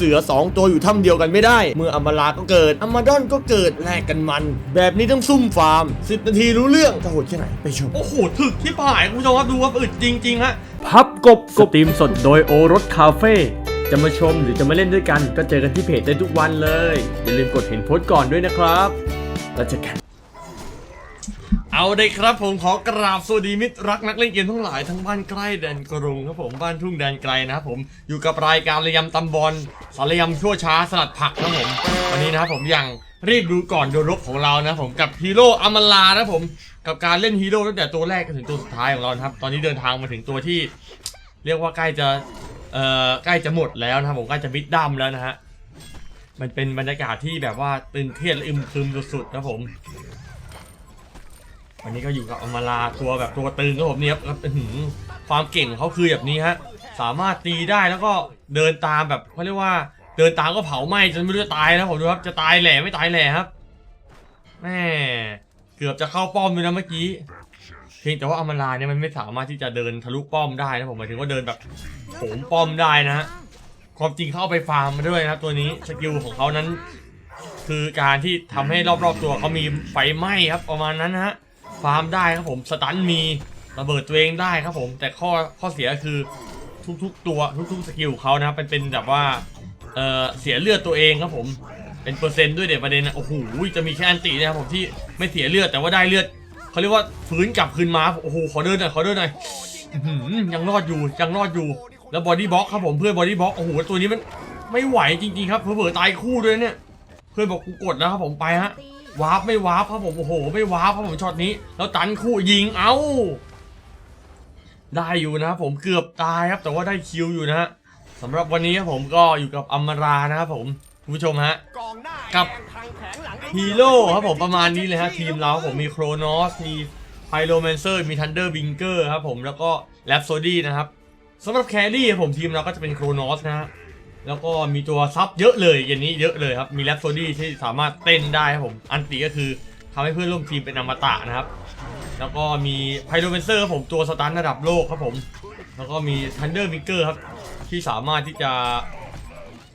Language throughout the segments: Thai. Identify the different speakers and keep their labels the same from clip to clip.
Speaker 1: เสือสองตัวอยู่ถ้ำเดียวกันไม่ได้ เมื่ออมาลาก็เกิดอมาดอนก็เกิดแลกกันมัน แบบนี้ต้องซุ่มฟาร์มสินาทีรู้เรื่องจะโหดแค่ไหนไปชม
Speaker 2: โอ้โหถึกที่ผายคุณผู้ชมครับดูครับอึดจริงๆฮะ
Speaker 3: พับกบสตรีมสดโดยโอรสคาเฟ่จะมาชมหรือจะมาเล่นด้วยกัน ก็เจอกันที่เพจได้ทุกวันเลย อย่าลืมกดเห็นโพสต์ก่อนด้วยนะครับ แล้วเจอกัน
Speaker 2: เอาเลยครับผมขอกราบสวัสดีมิตรรักนักเล่นเกมทั้งหลายทั้งบ้านใกล้แดนกรุงครับผมบ้านทุ่งแดนไกลนะครับผมอยู่กับรายการระยำตำบอลสารยำชั่วช้าสลัดผักครับผมวันนี้นะครับผมอย่างรีบดูก่อนโดนรบของเรานะผมกับฮีโร่อมลานะผมกับการเล่นฮีโร่ตั้งแต่ตัวแรกจนถึงตัวสุดท้ายของเราครับตอนนี้เดินทางมาถึงตัวที่ เรียกว่าใกล้จะเอ่อใกล้จะหมดแล้วนะครับผมใกล้จะมิดดัมแล้วนะฮะมันเป็นบรรยากาศที่แบบว่าตึงเครียดและอึมครึมสุดๆนะผม วันนี้ก็อยู่กับอมราตัวแบบตัวตึงครับผมเนี่ยครับความเก่งเขาคือแบบนี้ฮะสามารถตีได้แล้วก็เดินตามแบบเขาเรียกว่าเดินตามก็เผาไหม้จนไม่รู้จะตายแล้วผมดูครับจะตายแหล่ไม่ตายแหล่ครับแม่เกือบจะเข้าป้อมเลยนะเมื่อกี้เพียงแต่ว่าอมราเนี่ยมันไม่สามารถที่จะเดินทะลุป้อมได้นะผมหมายถึงว่าเดินแบบโถมป้อมได้นะฮะความจริงเข้าไปฟาร์มมาด้วยนะครับตัวนี้สกิลของเขานั้น คือการที่ทำให้รอบๆตัวเขามีไฟไหม้ครับประมาณนั้นนะฮะ ฟาร์มได้ครับผมสตันมีระเบิดตัวเองได้ครับผม แต่ข้อข้อเสียคือทุกๆตัวทุกๆสกิลของเขานะครับเป็นเป็นแบบว่าเออเสียเลือดตัวเองครับผมเป็นเปอร์เซ็นต์ด้วยเด็ดประเด็นนะโอ้โหจะมีแค่อันตินะครับผมที่ไม่เสียเลือดแต่ว่าได้เลือดเขาเรียกว่าฟื้นกลับคืนมาโอ้โหขอเดินหน่อยขอเดินหน่อยยังรอดอยู่ยังรอดอยู่แล้วบอดี้บล็อกครับผมเพื่อนบอดี้บล็อกโอ้โหตัวนี้มันไม่ไหวจริงๆครับเผื่อๆตายคู่ด้วยเนี่ย เพื่อนบอกกูกดแล้วครับผมไปฮะ วาร์ปไม่วาร์ปครับผมโอ้โห ไม่วาร์ปครับผมช็อตนี้แล้วตันคู่ยิงเอ้า ได้อยู่นะครับผมเกือบตายครับแต่ว่าได้คิวอยู่นะฮะสำหรับวันนี้ครับผมก็อยู่กับอมรานะครับผมคุณผู้ชมฮะกับฮีโร่ครับผมประมาณนี้เลยฮะทีมเราผมมีโครนอสมีไพโรแมนเซอร์มีทันเดอร์บิงเกอร์ครับผมแล้วก็แลปโซดี้นะครับสำหรับแครี่ครับผมทีมเราก็จะเป็นโครนอสนะฮะ แล้วก็มีตัวซับเยอะเลยอย่างนี้เยอะเลยครับ มีแรปโซดี้ที่สามารถเต้นได้ครับผม อันตีก็คือทำให้เพื่อนร่วมทีมเป็นอมตะนะครับ แล้วก็มีไพโรเวนเซอร์ครับผมตัวสตันระดับโลกครับผม แล้วก็มีทันเดอร์วิกเกอร์ครับ ที่สามารถที่จะ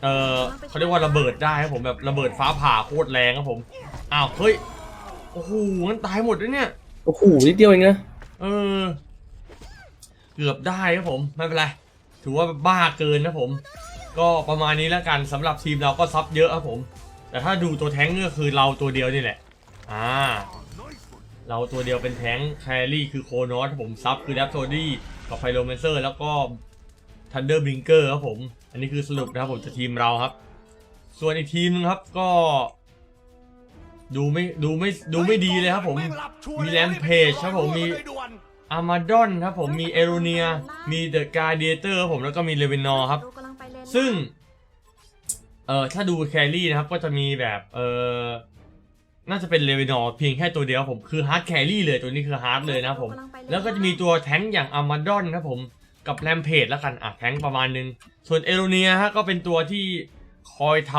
Speaker 2: เออเขาเรียกว่าระเบิดได้ครับผมแบบระเบิดฟ้าผ่าโคตรแรงครับผม อ้าวเฮ้ย โอ้โหงั้นตายหมดเลยเนี่ย
Speaker 4: โอ้โหนิดเดียวเองนะ
Speaker 2: เออ เกือบได้ครับผม ไม่เป็นไร ถือว่าบ้าเกินนะผม ก็ประมาณนี้แล้วกันสำหรับทีมเราก็ซับเยอะครับผม แต่ถ้าดูตัวแท้งก็คือเราตัวเดียวนี่แหละ อ่า เราตัวเดียวเป็นแท้งแครี่คือโคนอสครับผมซับคือแรปโซดี้กับไพโรเมนเซอร์แล้วก็ทันเดอร์บิงเกอร์ครับผม อันนี้คือสรุปนะครับผมจะทีมเราครับ ส่วนอีกทีมนึงครับก็ ดูไม่ดูไม่ดูไม่ดีเลยครับผม มีแรมเพจครับผมมีอามาดอนครับผมมีเอโรเนีย มีเดอะการ์เดเตอร์ครับผมแล้วก็มีเลเวนนอร์ครับ ซึ่ง เอ่อถ้าดูแครี่นะครับ ก็จะมีแบบเอ่อน่าจะเป็นเลเวนนอร์เพียงแค่ตัวเดียวครับผมคือฮาร์ดแครี่เลยตัวนี้คือฮาร์ดเลยนะครับผม แล้วก็จะมีตัวแท้งค์อย่างอามาดอนครับผมกับแรมเพจแล้วกันอะแท้งค์ประมาณนึง ส่วนเอโรเนียฮะก็เป็นตัวที่คอยท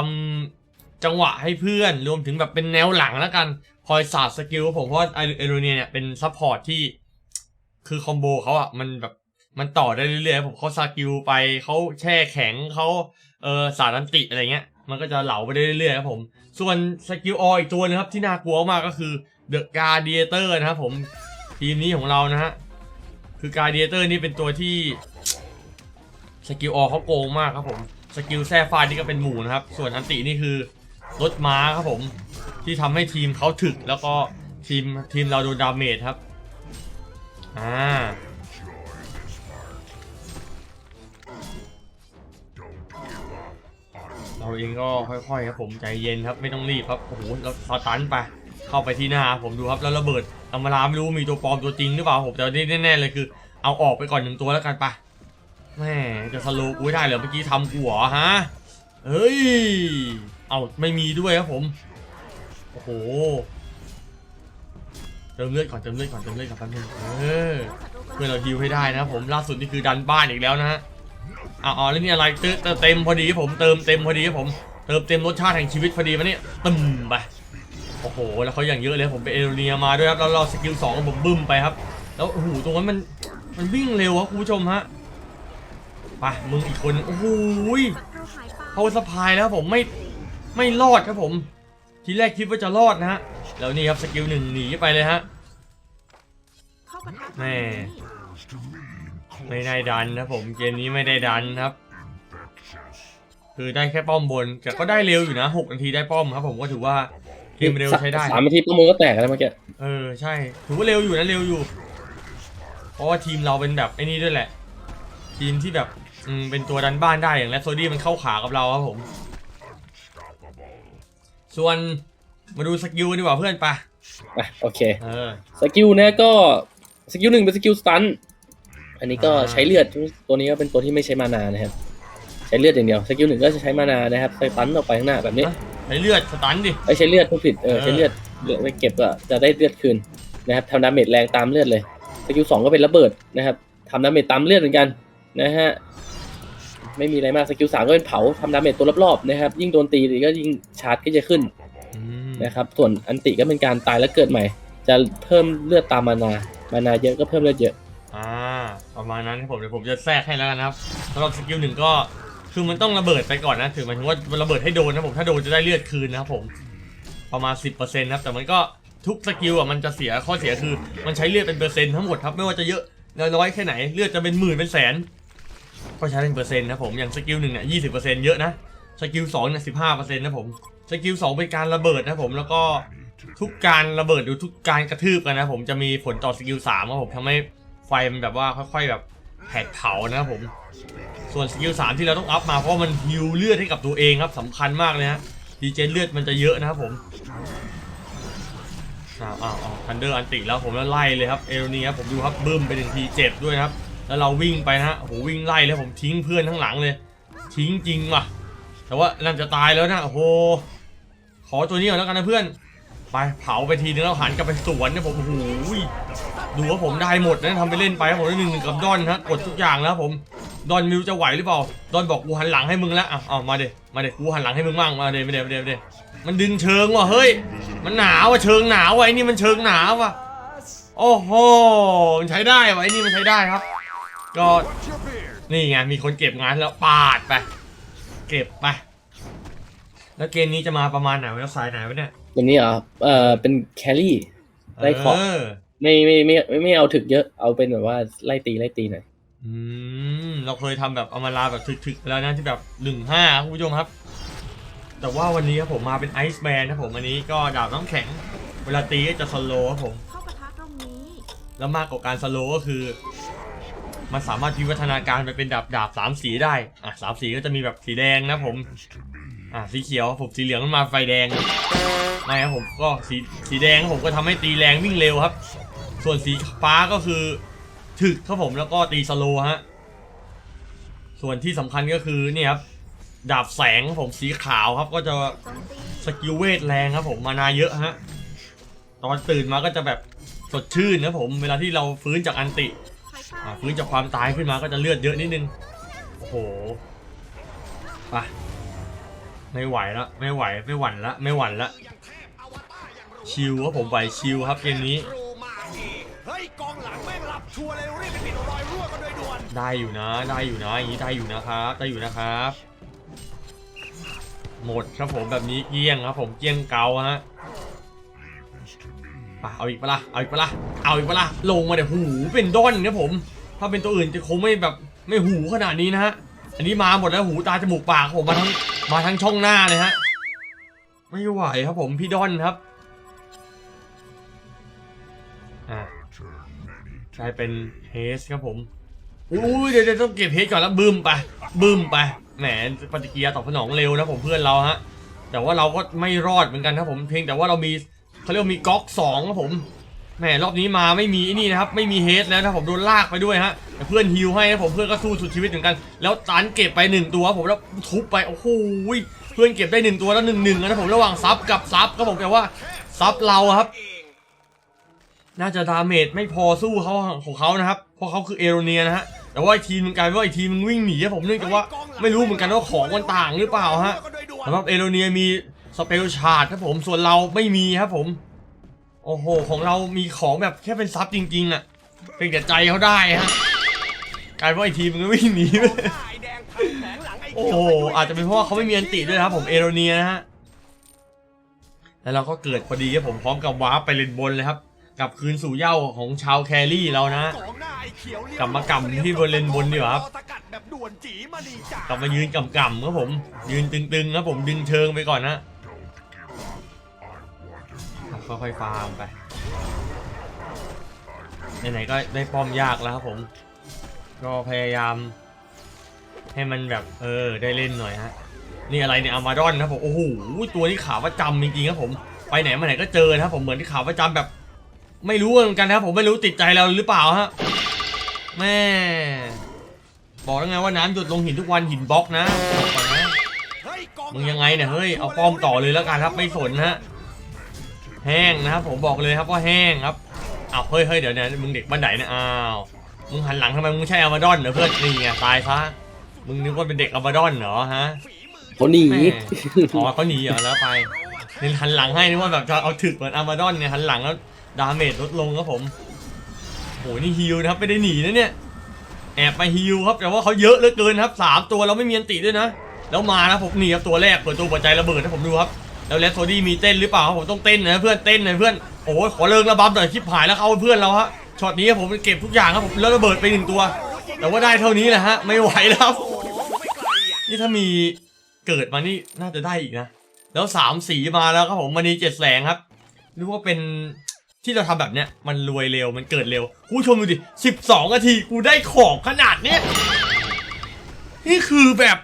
Speaker 2: ำจังหวะให้เพื่อนรวมถึงแบบเป็นแนวหลังแล้วกัน คอยสาดสกิลครับผมเพราะว่าเอโรเนียเนี่ยเป็นซัพพอร์ตที่คือคอมโบเขาอะมันแบบ มันต่อได้เรื่อยๆผมเขาสกิลไปเขาแช่แข็งเขาเออสารันติอะไรเงี้ย มันก็จะเหลาไปได้เรื่อยๆครับผม ส่วนสกิลออีกตัวนึงครับที่น่ากลัวมากก็คือเดอะการเดียเตอร์นะครับผมทีมนี้ของเรานะฮะคือการเดียเตอร์นี่เป็นตัวที่สกิลออเขาโกงมากครับผมสกิลแซ่ฟานี่ก็เป็นหมู่นะครับ ส่วนอันตินี่คือรถม้าครับผมที่ทำให้ทีมเขาถึกแล้วก็ทีมทีมเราโดนดาเมจครับอ่า เราเองก็ค่อยๆครับผมใจเย็นครับไม่ต้องรีบครับโอ้โหเราสตันไปเข้าไปที่หน้าผมดูครับแล้วระเบิดอมราไม่รู้มีตัวปลอมตัวจริงหรือเปล่าผมแต่ที่แน่ๆเลยคือ เอาออกไปก่อนหนึ่งตัวแล้วกันไปแม่จะสโลว์กูไม่ได้เหรอเมื่อกี้ทำกูเหรอฮะเฮ้ยเอาไม่มีด้วยครับผมโอ้โหเติมเลือดก่อนเติมเลือดก่อนเติมเลือดก่อนแป๊บนึงเออเพื่อเราฮิวให้ได้นะผมล่าสุดนี่คือดันบ้านอีกแล้วนะฮะ อ๋อแล้วนี่อะไรเต็มพอดีกับผมเติมเต็มพอดีกับผม เติมเต็มรสชาติแห่งชีวิตพอดีมาเนี่ยตึมไปโอ้โหแล้วเขาอย่างเยอะเลยผมไปเอโรเนียมาด้วยครับแล้วเราสกิลสองผมบึ้มไปครับ แล้วโอ้โหตรงนั้นมันมันวิ่งเร็วครับคุณผู้ชมฮะไปมึงอีกคนโอ้โหยพาวสปายแล้วผมไม่ไม่รอดครับผม ทีแรกคิดว่าจะรอดนะฮะแล้วนี่ครับสกิลหนึ่งหนีไปเลยฮะ
Speaker 4: เข้าปะทะ
Speaker 2: แม่ ไม่ได้ดันนะผมเกมนี้ไม่ได้ดันครับ คือได้แค่ป้อมบน แต่ก็ได้เร็วอยู่นะหกนาทีได้ป้อมครับ ผมก็ถือว่าเกมเร็วใช้ได้
Speaker 5: สามนาทีป้อมมือก็แตกแล้วเมื่อกี้
Speaker 2: เออใช่ถือว่าเร็วอยู่นะเร็วอยู่ เพราะว่าทีมเราเป็นแบบไอ้นี่ด้วยแหละ ทีมที่แบบอืมเป็นตัวดันบ้านได้อย่างแรปโซดี้มันเข้าขากับเราครับผม ส่วนมาดูสกิลดีกว่าเพื่อนไปะ
Speaker 5: อะโอเค
Speaker 2: เออ
Speaker 5: สกิลเนี่ยก็สกิลหนึ่งเป็นสกิลสตัน อันนี้ก็
Speaker 2: อ่า
Speaker 5: ใช้เลือดตัวนี้ก็เป็นตัวที่ไม่ใช้มานานะครับ ใช้เลือดอย่างเดียวสกิลหนึ่งก็จะใช้มานานะครับสตันออกไปข้างหน้าแบบนี้
Speaker 2: ใช้เลือดสตันดิ
Speaker 5: ไม่ใช้เลือดผู้ผิดเออ
Speaker 2: เออ
Speaker 5: ใช้เลือดเลือดไปเก็บก็จะได้เลือดคืนนะครับทำดาเมจแรงตามเลือดเลยสกิลสองก็เป็นระเบิดนะครับทำดาเมจตามเลือดเหมือนกันนะฮะไม่มีอะไรมากสกิลสามก็เป็นเผาทำดาเมจตัวรอบๆนะครับ ยิ่งโดนตีก็ยิ่งชาร์จก็จะขึ้น
Speaker 2: อืม
Speaker 5: นะครับส่วนอันติก็เป็นการตายแล้วเกิดใหม่ จะเพิ่มเลือดตามมานามานาเยอะก็เพิ่มเลือดเยอะ
Speaker 2: อ่า ประมาณนั้นครับผมเดี๋ยวผมจะแทรกให้แล้วกันนะครับสำหรับสกิลหนึ่งก็คือมันต้องระเบิดไปก่อนนะถือหมายถึงว่าระเบิดให้โดนนะผมถ้าโดนจะได้เลือดคืนนะครับผมประมาณ 10%นะครับแต่มันก็ทุกสกิลอะมันจะเสียข้อเสียคือมันใช้เลือดเป็นเปอร์เซ็นต์ทั้งหมดครับไม่ว่าจะเยอะน้อยแค่ไหนเลือดจะเป็นหมื่นเป็นแสนก็ใช้เป็นเปอร์เซ็นต์นะผมอย่างสกิลหนึ่งเนี่ยยี่สิบเปอร์เซ็นต์เยอะนะสกิลสองเนี่ยสิบห้าเปอร์เซ็นต์นะผมสกิลสองเป็นการระเบิดนะผมแล้วก็ทุกการระเบิดหรือทุกการกระทืบกันนะผมจะมีผลต่อสกิลสามครับผมทำให้ ไฟมันแบบว่าค่อยๆแบบแผดเผานะครับผม ส่วนสกิลสามที่เราต้องอัพมาเพราะมันฮิวเลือดให้กับตัวเองครับสำคัญมากเลยฮะดีเจเลือดมันจะเยอะนะครับผมอ้าวอ้าวอ้าวทันเดอร์อันติแล้วผมแล้วไล่เลยครับเอโรนีครับผมดูครับบึ้มไปหนึ่งทีเจ็บด้วยครับ แล้วเราวิ่งไปนะฮะโอ้โหวิ่งไล่แล้วผมทิ้งเพื่อนข้งหลังเลย ทิ้งจริงว่ะ แต่ว่านั่นจะตายแล้วนะโอ้โหขอตัวนี้ก่อนแล้วกันนะเพื่อน ไปเผาไปทีนึงแล้วหันกลับไปสวนเนี่ยผมโอ้โห ดูว่าผมได้หมดนะทำไปเล่นไปครับผมได้หนึ่งหนึ่งกับดอนฮะกดทุกอย่างแล้วครับผมดอนไมิวจะไหวหรือเปล่าดอนบอกกูหันหลังให้มึงแล้วอะเอามาเดมาเดกูหันหลังให้มึงมั่งมาเดมาเดมาเดมาเดมันดึงเชิงว่ะเฮ้ย มันหนาวว่ะเชิงหนาวว่ะไอ้นี่มันเชิงหนาวว่ะโอ้โหมันใช้ได้ว่ะไอ้นี่มันใช้ได้ครับ ก็นี่ไงมีคนเก็บงานแล้วปาดไปเก็บไปแล้วเกมนี้จะมาประมาณไหนวะสายไหนวะเนี่ย
Speaker 5: อย่างนี้เหรอเอ่อเป็นแครี่ได้เคาะ
Speaker 2: เออ
Speaker 5: ไม่ไม่ไม่ไม่ไม่เอาถึกเยอะเอาเป็นแบบว่าไล่ตีไล่ตีหน่อย
Speaker 2: อืมเราเคยทำแบบเอามาลาแบบถึกๆไปแล้วนะที่แบบหนึ่งห้าคุณผู้ชมครับ แต่ว่าวันนี้ครับผมมาเป็นไอซ์แบนนะผมอันนี้ก็ดาบน้ำแข็ง เวลาตีก็จะสโลว์ครับผม
Speaker 4: เข้าปะทะตรงนี้
Speaker 2: แล้วมากกว่าการสโลว์ก็คือ มันสามารถวิวัฒนาการไปเป็นดาบดาบสามสีได้ อะสามสีก็จะมีแบบสีแดงนะผม อะสีเขียวผมสีเหลืองมันมาไฟแดงไม่ครับผมก็สีสีแดงผมก็ทำให้ตีแรงวิ่งเร็วครับ ส่วนสีฟ้าก็คือถึกครับผมแล้วก็ตีสโลฮะ ส่วนที่สำคัญก็คือนี่ครับดาบแสงผมสีขาวครับ ก็จะสกิลเวทแรงครับผมมานาเยอะฮะ ตอนตื่นมาก็จะแบบสดชื่นครับผม เวลาที่เราฟื้นจากอันติ
Speaker 4: ฟื้
Speaker 2: นจากความตายขึ้นมาก็จะเลือดเยอะนิดนึง โอ้โหไปไม่ไหวละไม่ไหวไม่หวั่นละไม่หวั่นละชิวครับผมไหวชิวครับเกมนี้
Speaker 6: ฮ้ยกองหลังแม่งหลับชัวร์เลยรีบไปปิดรอยรั่วกันโดยด่วน
Speaker 2: ได้อยู่นะได้อยู่นะอย่างนี้ได้อยู่นะครับได้อยู่นะครับ หมดครับผมแบบนี้เกี้ยงครับผมเกี้ยงเกาฮะไปเอาอีกปะล่ะเอาอีกปะล่ะเอาอีกปะล่ะลงมาเดี๋ยวหูเป็นด้อนนะผม ถ้าเป็นตัวอื่นจะคงไม่แบบไม่หูขนาดนี้นะฮะอันนี้มาหมดแล้วหูตาจมูกปากผมมาทั้งมาทั้งช่องหน้าเลยฮะไม่ไหวครับผมพี่ดอนครับอะ กลายเป็นเฮสครับผมอุ้ยเดี๋ยวต้องเก็บเพชรก่อนแล้วบึ้มไปบึ้มไปแหมปฏิกิริยาตอบสนองเร็วนะผมเพื่อนเราฮะแต่ว่าเราก็ไม่รอดเหมือนกันครับผมเพียงแต่ว่าเรามีเขาเรียกมีก๊อกสองครับผมแหมรอบนี้มาไม่มีนี่นะครับไม่มีเฮดแล้วนะผมโดนลากไปด้วยฮะแต่เพื่อนฮิวให้นะผมเพื่อนก็สู้สุดชีวิตเหมือนกัน แล้วตันเก็บไปหนึ่งตัวผมแล้วทุบไปโอ้โหเพื่อนเก็บได้หนึ่งตัวแล้วหนึ่งหนึ่งนะผมระหว่างซับกับซับก็ผมแต่ว่าซับเราครับ น่าจะดาเมจไม่พอสู้เขาของเขานะครับ เพราะเขาคือเอโรเนียนะฮะ แต่ว่าไอทีมมันกลายเป็นว่าไอทีมมันวิ่งหนีอะผมเนื่องจากว่าไม่รู้เหมือนกันว่าของมันต่างหรือเปล่าฮะ
Speaker 6: กันโดยด่วน
Speaker 2: สำหรับเอโรเนียมีสเปลชาร์ดครับผม ส่วนเราไม่มีครับผม โอ้โห ของเรามีของแบบแค่เป็นซับจริงๆอะเป็นแต่ใจเขาได้ฮะ กลายเป็นว่าไอทีมมันก็วิ่งหนีไป
Speaker 6: ไอ้แดงพันแผงหลังไอ้
Speaker 2: โอ้โห อาจจะเป็นเพราะว่าเขาไม่มีอันติด้วยนะครับผมเอโรเนียนะฮะ แล้วเราก็เกิดพอดีครับผมพร้อมกับวาร์ปไปเลนบนเลยครับ กลับคืนสู่เหย้าของชาวแครี่เรานะ
Speaker 6: กองหน้าไอ้เขียวเลี้ย
Speaker 2: กลับมากำที่บริเวณบนดีกว่าครับ
Speaker 6: สกัดแบบด่วนจีมาดีจ้าก
Speaker 2: ลับมายืนกำกำครับผม ยืนตึงๆครับผมดึงเชิงไปก่อนนะค่อยๆฟาร์มไปไหนๆก็ได้ป้อมยากแล้วครับผม ก็พยายาม ให้มันแบบเออได้เล่นหน่อยฮะนี่อะไรเนี่ยอามาดอนนะครับผมโอ้โหตัวนี้ขาประจำจริงๆครับผมไปไหนมาไหนก็เจอนะครับผมเหมือนที่ขาประจำแบบ ไม่รู้เหมือนกันนะครับผมไม่รู้ติดใจเราหรือเปล่าฮะแม่บอกแล้วไงว่าน้ำหยดลงหินทุกวันหินบล็อกนะบอกก่อนนะ
Speaker 6: เฮ้ยกองหลั
Speaker 2: มึงยังไงเนี่ยเฮ้ยเอาป้อมต่อเลยแล้วกันครับไม่สนฮะแห้งนะครับผมบอกเลยครับว่าแห้งครับอ้าวเฮ้ยเฮ้ยเดี๋ยวเนี่ยมึงเด็กบ้านไหนเนี่ยอ้าวมึงหันหลังทำไมมึงไม่ใช่อามาดอนเหรอเพื่อนนี่ไงตายซะมึงนึกว่าเป็นเด็กอามาดอนเหรอฮะ
Speaker 6: ฝีมือ
Speaker 5: เขาหนี
Speaker 2: แม่อ๋อเขาหนีเหรอแล้วไปนี่หันหลังให้นึกว่าแบบจะเอาถึกเหมือนอามาดอนเนี่ยหันหลังแล้ว ดาเมจลดลงครับผมโหนี่ฮิลนะครับไม่ได้หนีนะเนี่ยแอบมาฮิลครับแต่ว่าเขาเยอะเหลือเกินครับสามตัวเราไม่มีอันติด้วยนะแล้วมานะผมหนีครับตัวแรกเปิดตัวหัวใจระเบิดให้ผมดูครับแล้วเลสโซดี้มีเต้นหรือเปล่าผมต้องเต้นนะเพื่อนเต้นน่อยเพื่อนโอ้ขอเลิกระบำหน่อยชิบหายแล้วเขาเพื่อนเราฮะช็อตนี้ผมเก็บทุกอย่างครับผมแล้วระเบิดไปหนึ่งตัว แต่ว่าได้เท่านี้แหละฮะไม่ไหวแล้วครับนี่ถ้ามีเกิดมานี่น่าจะได้อีกนะ แล้วสามสีมาแล้วครับผมมันนีเจ็ดแสงครับนึกว่าเป็น ที่เราทำแบบเนี้ยมันรวยเร็วมันเกิดเร็วคุณผู้ชมดูดิสิบสองนาทีกูได้ของขนาดเนี้ยนี่คือแบบ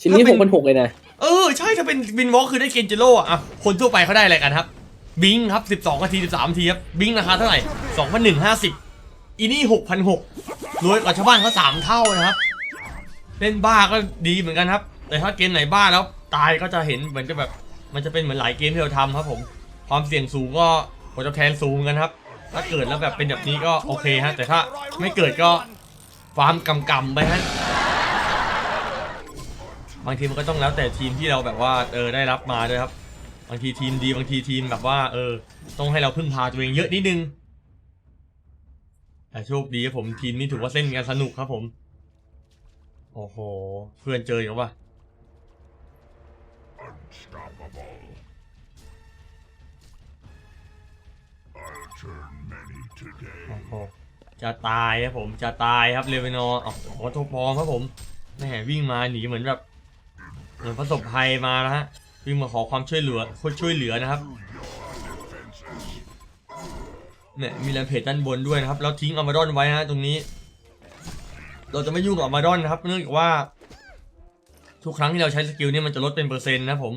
Speaker 5: ชิ้นนี้
Speaker 2: ถ้า
Speaker 5: ห
Speaker 2: เป็น
Speaker 5: กพันหกเลยนะ
Speaker 2: เออ ใช่ถ้าเป็นวินวอล์กคือได้เกนจิโร่อะอะ คนทั่วไปเขาได้อะไรกันครับ บิงครับ 12 นาที 13นาทีครับ บิงราคาเท่าไหร่ 2,150 อีนี่6,600รวยกว่าชาวบ้านเขา3เท่านะครับ เล่นบ้าก็ดีเหมือนกันครับ แต่ถ้าเกมไหนบ้าแล้วตายก็จะเห็นเหมือนจะแบบ มันจะเป็นเหมือนหลายเกมที่เราทำครับผม ความเสี่ยงสูงก็ ผลตอบแทนสูงเหมือนกันครับ ถ้าเกิดแล้วแบบเป็นแบบนี้ก็โอเคฮะ แต่ถ้าไม่เกิดก็ฟาร์มกำกำไปฮะ บางทีมันก็ต้องแล้วแต่ทีมที่เราแบบว่าเออได้รับมาด้วยครับ บางทีทีมดีบางทีทีมแบบว่า เออ ต้องให้เราพึ่งพาตัวเองเยอะนิดนึงแต่โชคดีครับผมทีมนี้ถือว่าเล่นกันสนุกครับผม โอ้โห เพื่อนเจออย่างวะ โอ้โหจะตายครับผมจะตายครับเลเวนอร์อ๋อโทพร้อมครับผมแหมวิ่งมาหนีเหมือนแบบเหมือนประสบภัยมานะฮะวิ่งมาขอความช่วยเหลือคนช่วยเหลือนะครับเนี่ยมีแรมเพจด้านบนด้วยนะครับแล้วทิ้งอามาดอนไว้ฮะตรงนี้ เราจะไม่ยุ่งกับอามาดอนนะครับ เนื่องจากว่า ทุกครั้งที่เราใช้สกิลนี่มันจะลดเป็นเปอร์เซ็นต์นะผม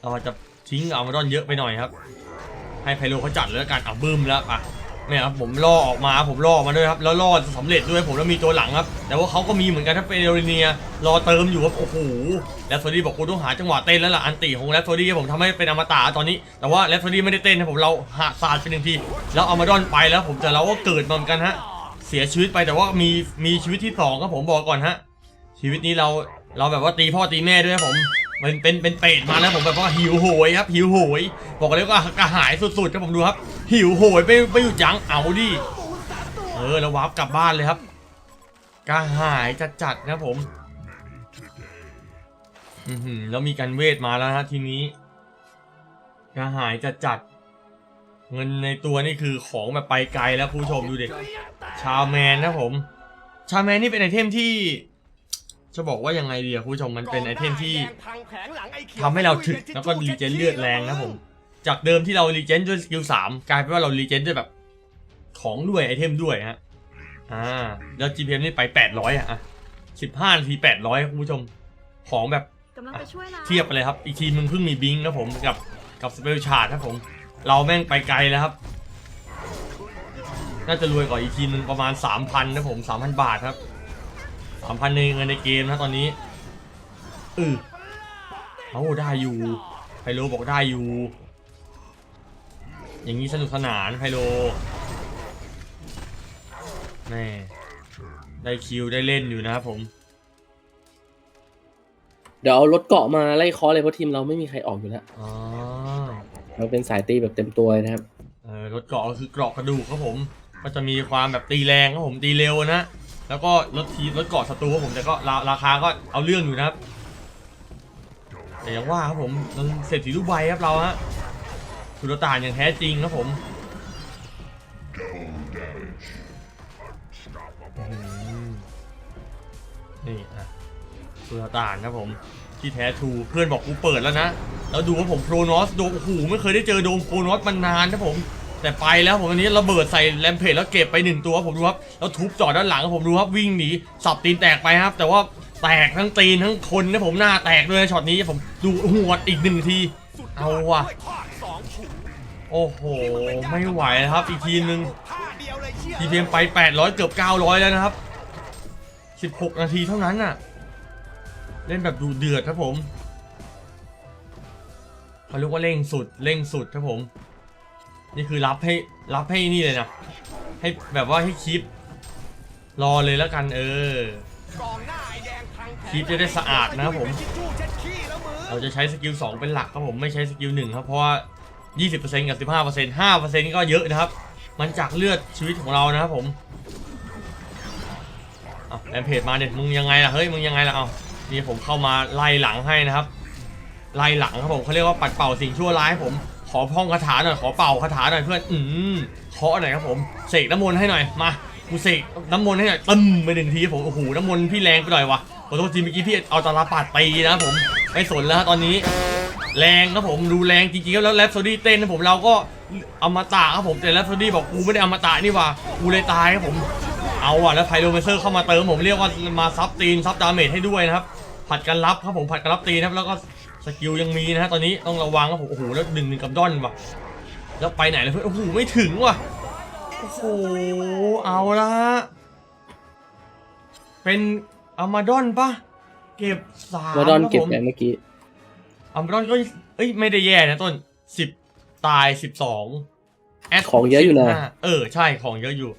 Speaker 2: เราจะทิ้งอามาดอนเยอะไปหน่อยครับ ให้ไพโลเขาจัดเลยละกันอะบึ้มแล้วอะ เนี่ยครับผมล่อออกมาผมล่อออกมาด้วยครับแล้วล่อสำเร็จด้วยผมแล้วมีตัวหลังครับ แต่ว่าเขาก็มีเหมือนกันถ้าเป็นเอเรเนียรอเติมอยู่ครับโอ้โหแรปโซดี้บอกกูต้องหาจังหวะเต้นแล้วล่ะอันติของแรปโซดี้ผมทำให้เป็นอมตะตอนนี้ แต่ว่าแรปโซดี้ไม่ได้เต้นนะผมเราหาสาดไปหนึ่งทีแล้วเอามาดอนไปแล้ว ผมแต่เราก็เกิดมาเหมือนกันฮะเสียชีวิตไปแต่ว่ามีมีชีวิตที่สองครับผมบอกก่อนฮะชีวิตนี้เราเราแบบว่าตีพ่อตีแม่ด้วยครับผม มันเป็นเป็นเป็ดมาแล้วผมแบบว่าหิวโหยครับหิวโหย บอกเลยว่ากระหายสุดๆครับผมดูครับ หิวโหยไม่ไม่หยุดยั้งเอาดิเออแล้ววาร์ปกลับบ้านเลยครับกระหายจัดๆนะผมอือหือแล้วมีการเวทมาแล้วนะทีนี้กระหายจัดๆเงินในตัวนี่คือของแบบไปไกลแล้วผู้ชมดูเดิชาแมนนะผม ชาแมนนี่เป็นไอเทมที่ จะบอกว่ายังไงดีอะคุณผู้ชมมันเป็นไอเทมที่ทำให้เราถึกแล้วก็รีเจนเลือดแรงนะผม จากเดิมที่เรารีเจนด้วยสกิลสามกลายเป็นว่าเรารีเจนด้วยแบบของด้วยไอเทมด้วยฮะอ่าแล้ว GPM นี่ไป 800 อะอะ15นาที800คุณผู้ชม ของแบบ
Speaker 4: กำลังไปช่วยแล้ว
Speaker 2: เทียบไปเลยครับ อีกทีมึงเพิ่งมีบิงนะผมกับกับสเปลชาร์ดครับผม เราแม่งไปไกลแล้วครับ น่าจะรวยกว่าอีกทีนึงประมาณ 3,000นะผม 3,000 บาทครับ 3,000ในเงินในเกมนะตอนนี้อือเอาได้อยู่ไพโลบอกได้อยู่ อย่างนี้สนุกสนานไพโลแม่ได้คิวได้เล่นอยู่นะครับผม
Speaker 5: เดี๋ยวเอารถเกาะมาไล่เคอเลยเพราะทีมเราไม่มีใครออกอยู่แล้ว
Speaker 2: อ๋อ
Speaker 5: เราเป็นสายตีแบบเต็มตัวเลยนะครับ
Speaker 2: เออรถเกราะก็คือเกราะกระดูกครับผม ก็จะมีความแบบตีแรงครับผมตีเร็วนะ แล้วก็ลดทีลดเกาะศัตรูครับผมแต่ก็ราราคาก็เอาเรื่องอยู่นะครับแต่ย่างว่าครับผมมันเศรษฐีรูปใบครับเราฮะสุลต่านอย่างแท้จริงครับผมนี่อะสุลต่านครับผมที่แท้ทูเพื่อนบอกกูเปิดแล้วนะแล้วดูว่าผมโครนอสโดมโอ้โหไม่เคยได้เจอโดมโครนอสมานานนะผม แต่ไปแล้วผมอันนี้ระเบิดใส่แรมเพจแล้วเก็บไปหนึ่งตัวผมดูครับแล้วทุบจอดด้านหลังผมดูครับวิ่งหนีสับตีนแตกไปครับ แต่ว่าแตกทั้งตีนทั้งคนนะผมหน้าแตกด้วยช็อตนี้ผมดูหัวดอีกหนึ่งทีเอาว่ะโอ้โห ไม่ไหวครับ อีกทีนึง
Speaker 6: ท่าเดียวเลยเชี่ย
Speaker 2: ทีเพียงไป 800 เกือบ 900 แล้วนะครับ 16 นาทีเท่านั้นน่ะ เล่นแบบดูเดือดครับผมเขาเรียกว่าเร่งสุดเร่งสุดครับผม นี่คือรับให้รับให้นี่เลยนะ ให้แบบว่าให้คลิป รอเลยแล้วกันเออ
Speaker 6: กองหน้าไอ้แดงทางแผง
Speaker 2: คลิปจะได้สะอาดนะครับผม
Speaker 6: เป็นทิชชู่เช็ดขี้แล้วมือ
Speaker 2: เราจะใช้สกิล2เป็นหลักครับผมไม่ใช้สกิล1ครับเพราะว่า 20%กับ 15% 5%ก็เยอะนะครับ มันจากเลือดชีวิตของเรานะครับผมเอาแอมเพจมาเด็ดมึงยังไงล่ะเฮ้ยมึงยังไงล่ะเอานี่ผมเข้ามาไล่หลังให้นะครับไล่หลังครับผมเขาเรียกว่าปัดเป่าสิ่งชั่วร้ายผม ขอพ้องคาถาหน่อยขอเป่าคาถาหน่อยเพื่อนอืมเคาะหน่อยครับผมเสกน้ำมนต์ให้หน่อยมากูเสกน้ำมนต์ให้หน่อยตึมไปหนึ่งทีผมโอ้โหน้ำมนต์พี่แรงไปหน่อยวะขอโทษทีเมื่อกี้พี่เอาตาลาปาดตีนะผมไม่สนแล้วตอนนี้ แรงครับผมดูแรงจริงๆแล้วแรปโซดี้เต้นนะผมเราก็อมตะครับผมแต่แรปโซดี้บอกกูไม่ได้อมตะนี่ว่ากูเลยตายครับผมเอาอะแล้วไพโรเมเซอร์เข้ามาเติมผมเรียกว่ามาซับตีนซับดาเมจให้ด้วยนะครับผัดกันรับครับผมผัดกันรับตีนนะครับแล้วก็ สกิลยังมีนะฮะตอนนี้ต้องระวังครับผมโอ้โหแล้วดึงหนึ่งกับดอนว่ะแล้วไปไหนเลยเพื่อนโอ้โหไม่ถึงว่ะโอ้โหเอาละเป็นอามาดอนปะเก็บสาม
Speaker 5: วอร์ดอน
Speaker 2: ครับ
Speaker 5: เก็บ
Speaker 2: ผม
Speaker 5: แรงเมื่อกี้
Speaker 2: อัมบรอนก็เอ้ยไม่ได้แย่นะต้นสิบตายสิบสองแอด
Speaker 5: ของเยอะอยู่นะ
Speaker 2: 15เออใช่ของเยอะอยู่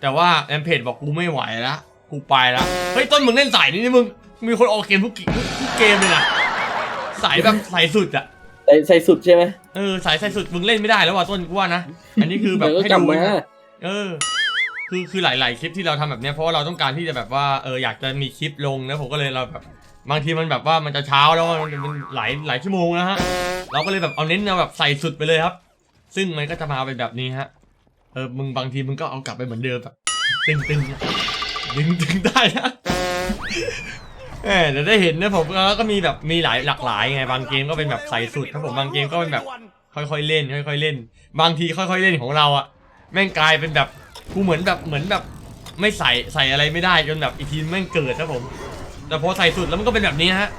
Speaker 2: แต่ว่าแอมเพจบอกกูไม่ไหวละกูไปละเฮ้ยต้นมึงเล่นสายนี้นี่มึงมีคนออกเกมทุกกิทุกทุกเกมเลยนะ สายแบบสายสุดอะ
Speaker 5: ใส่ใส่สุดใช่ไหม
Speaker 2: เออสายสายสุดมึงเล่นไม่ได้แล้วว่ะต้นกูว่านะอันนี้คือแบบ
Speaker 5: เดี๋ยวก็
Speaker 2: ให้
Speaker 5: กลับ
Speaker 2: ดู
Speaker 5: มา
Speaker 2: นะเออ คือคือหลาย ๆ คลิปที่เราทำแบบเนี้ยเพราะว่าเราต้องการที่จะแบบว่าเอออยากจะมีคลิปลงนะผมก็เลยเราแบบบางทีมันแบบว่ามันจะเช้าแล้วมันมันหลายหลายชั่วโมงนะฮะเราก็เลยแบบเอาเน้นเอาแบบใส่สุดไปเลยครับ ซึ่งมันก็จะมาเป็นแบบนี้ฮะเออมึงบางทีมึงก็เอากลับไปเหมือนเดิมแบบตึงตึงดึงดึงได้นะ เออเดี๋ยวได้เห็นนะผมแล้วก็มีแบบมีหลายหลากหลายไงบางเกมก็เป็นแบบใส่สุดครับผมบางเกมก็เป็นแบบค่อยๆเล่น ค่อยๆเล่น บางทีค่อยๆเล่นของเราอะแม่งกลายเป็นแบบกูเหมือนแบบเหมือนแบบไม่ใส่ใส่อะไรไม่ได้จนแบบอีกทีแม่งเกิดครับผม แต่พอใส่สุดแล้วมันก็เป็นแบบนี้ฮะ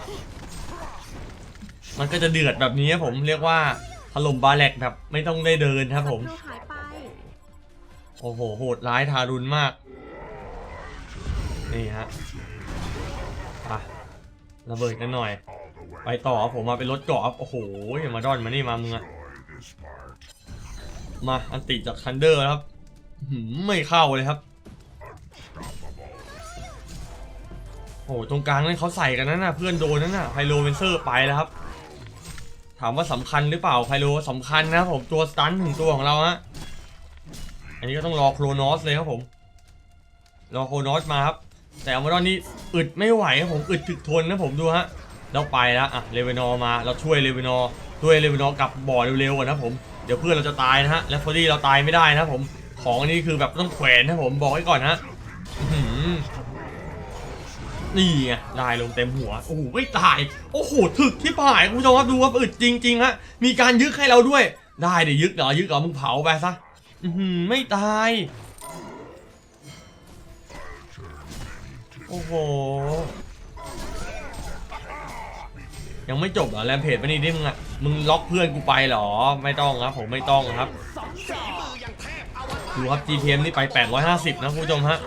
Speaker 2: มันก็จะเดือดแบบนี้ครับผมเรียกว่าถล่มบาแลกแบบไม่ต้องได้เดินครับผม
Speaker 4: ศัตรูหายไป
Speaker 2: โอ้โหโหดร้ายทารุณมากนี่ฮะไป ระเบิดกันหน่อย ไปต่อครับผมมาเป็นรถเกาะครับโอ้โหอย่ามาดอนมานี่มามึงอะมาอันติจากคันเดอร์ครับหืมไม่เข้าเลยครับโอ้โหตรงกลางนั่นเขาใส่กันนั่นน่ะเพื่อนโดนนั่นน่ะไพโลเวนเซอร์ไปแล้วครับ ถามว่าสำคัญหรือเปล่าไพโลสำคัญนะครับผมตัวสตันถึงตัวของเราฮะอันนี้ก็ต้องรอโครนอสเลยครับผมรอโครนอสมาครับแต่อัลมาดอนนี่ อึดไม่ไหวผมอึดถึกทนนะผมดูฮะแล้วไปแล้วอะเลเวนอมาเราช่วยเลเวนอช่วยเลเวนอกลับบ่อเร็วๆก่อนนะผมเดี๋ยวเพื่อนเราจะตายนะฮะและฟอดี้เราตายไม่ได้นะผมของนี้คือแบบต้องแขวนนะผมบอกไว้ก่อนนะนี่ไงได้ลงเต็มหัวโอ้โหไม่ตายโอ้โหถึกที่ผายคุณผู้ชมครับดูว่าอึดจริงๆฮะมีการยึกให้เราด้วย ได้เดี๋ยวยึกเหรอยึกเหรอมึงเผาไปซะอืไม่ตาย โอ้โห ยังไม่จบเหรอแรมเพจไปนี่ดิมึงอะมึงล็อกเพื่อนกูไปเหรอ ไม่ต้องครับผมไม่ต้องครับดูครับ GPM นี่ไป 850 นะคุณผู้ชมฮะ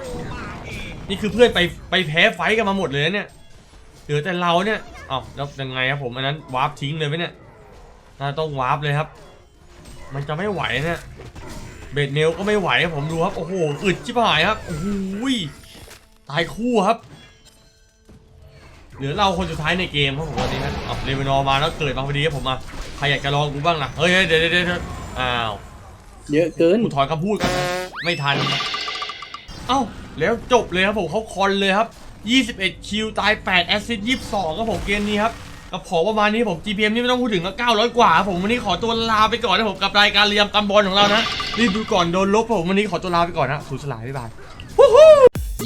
Speaker 2: นี่คือเพื่อนไปไปแพ้ไฟกันมาหมดเลยเนี่ย เหลือแต่เราเนี่ยเอ้าแล้วยังไงครับผมอันนั้นวาร์ปทิ้งเลยไหมเนี่ยน่าต้องวาร์ปเลยครับ มันจะไม่ไหวเนี่ยเบดเมลก็ไม่ไหวครับผมดูครับ โอ้โห อึดชิบหายครับโอ้โหย ตายคู่ครับ เหลือเราคนสุดท้ายในเกมครับผมวันนี้นะเอาเลเวนอร์มาแล้วเกิดมาพอดีครับผมมาใครอยากจะลองกูบ้างล่ะเฮ้ยเฮ้ยเดี๋ยวเดี๋ยวเดี๋ยวอ้าว
Speaker 5: เยอะเกิน
Speaker 2: กูถอนคำพูดก่อนนะไม่ทันเอ้าแล้วจบเลยครับผมเขาคอนเลยครับ 21 คิวตาย 8 แอสซิสต์22ครับผมเกมนี้ครับกับของประมาณนี้ผม GPM นี่ไม่ต้องพูดถึงก็900 กว่าครับผมวันนี้ขอตัวลาไปก่อนนะผมกับรายการเรียมตำบอลของเรานะรีบดูก่อนโดนลบครับผมวันนี้ขอตัวลาไปก่อนนะสูสลายบ๊ายบาย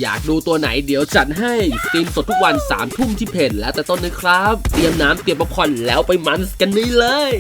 Speaker 7: อยากดูตัวไหนเดี๋ยวจัดให้สตรีมสดทุกวัน3ามทุ่มที่เพจแล้วแต่ต้นนะครับ เตรียมน้ำเตรียมป๊อปคอร์นแล้วไปมันกันนี่เลย